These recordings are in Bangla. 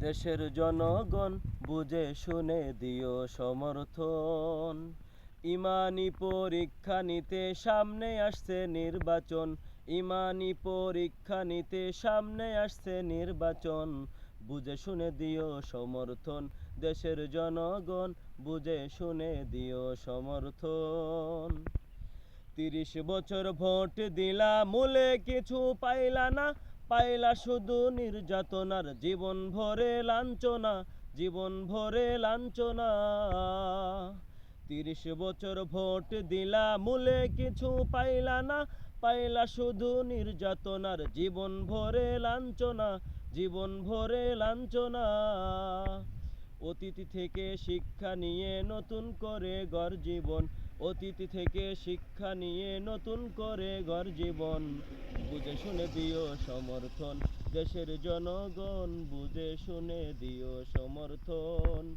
দেশের জনগণ বুঝে শুনে দিও সমর্থন। ইমানি পরীক্ষা নিতে সামনে আসছে নির্বাচন। ইমানি পরীক্ষা নিতে সামনে আসছে নির্বাচন। বুঝে শুনে দিও সমর্থন। দেশের জনগণ বুঝে শুনে দিও সমর্থন। তিরিশ বছর ভোট দিলা মূলে কিছু পাইলা না। পাইলা শুধু নির্যাতনার জীবন ভরে লাঞ্ছনা, জীবন ভরে লাঞ্ছনা। তিরিশ বছর ভোট দিলা মূলে কিছু পাইলা না, পাইলা শুধু নির্যাতনার জীবন ভরে লাঞ্ছনা, জীবন ভরে লাঞ্ছনা। অতীত থেকে শিক্ষা নিয়ে নতুন করে গড় জীবন, অতীত থেকে শিক্ষা নিয়ে নতুন করে গড় জীবন। বুঝে শুনে দিও সমর্থন। দেশের জনগণ বুঝে শুনে দিও সমর্থন।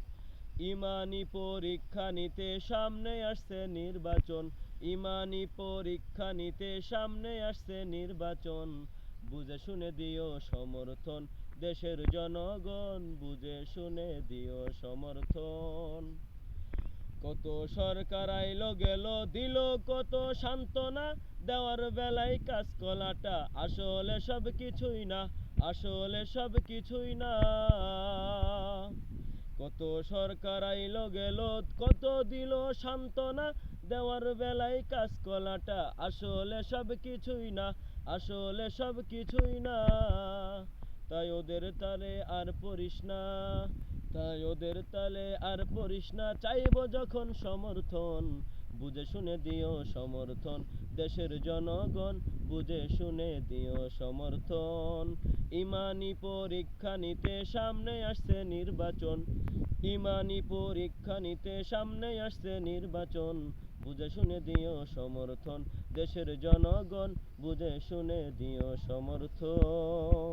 ইমানি পরীক্ষা নিতে সামনে আসছে নির্বাচন। ইমানি পরীক্ষা নিতে সামনে আসছে নির্বাচন। বুঝে শুনে দিও সমর্থন। দেশের জনগণ বুঝে শুনে দিও সমর্থন। কত সরকার আইলো গেল, দিল কত সান্ত্বনা। দেওয়ার বেলায় কাজ কলাটা আসলে সব কিছুই না, আসলে সব কিছুই না। কত সরকার আইলো গেল, কত দিল সান্ত্বনা। দেওয়ার বেলায় কাজ কলাটা আসলে সব কিছুই না, আসলে সব কিছুই না। তাই ওদের তালে আর পড়িস না। তাই ওদের তালে আর পড়িস না, চাইব যখন সমর্থন। বুঝে শুনে দিও সমর্থন, দেশের জনগণ বুঝে শুনে দিও সমর্থন। ইমানি পরীক্ষা নিতে সামনে আসছে নির্বাচন। ইমানি পরীক্ষা নিতে সামনে আসছে নির্বাচন। বুঝে শুনে দিও সমর্থন, দেশের জনগণ বুঝে শুনে দিও সমর্থন।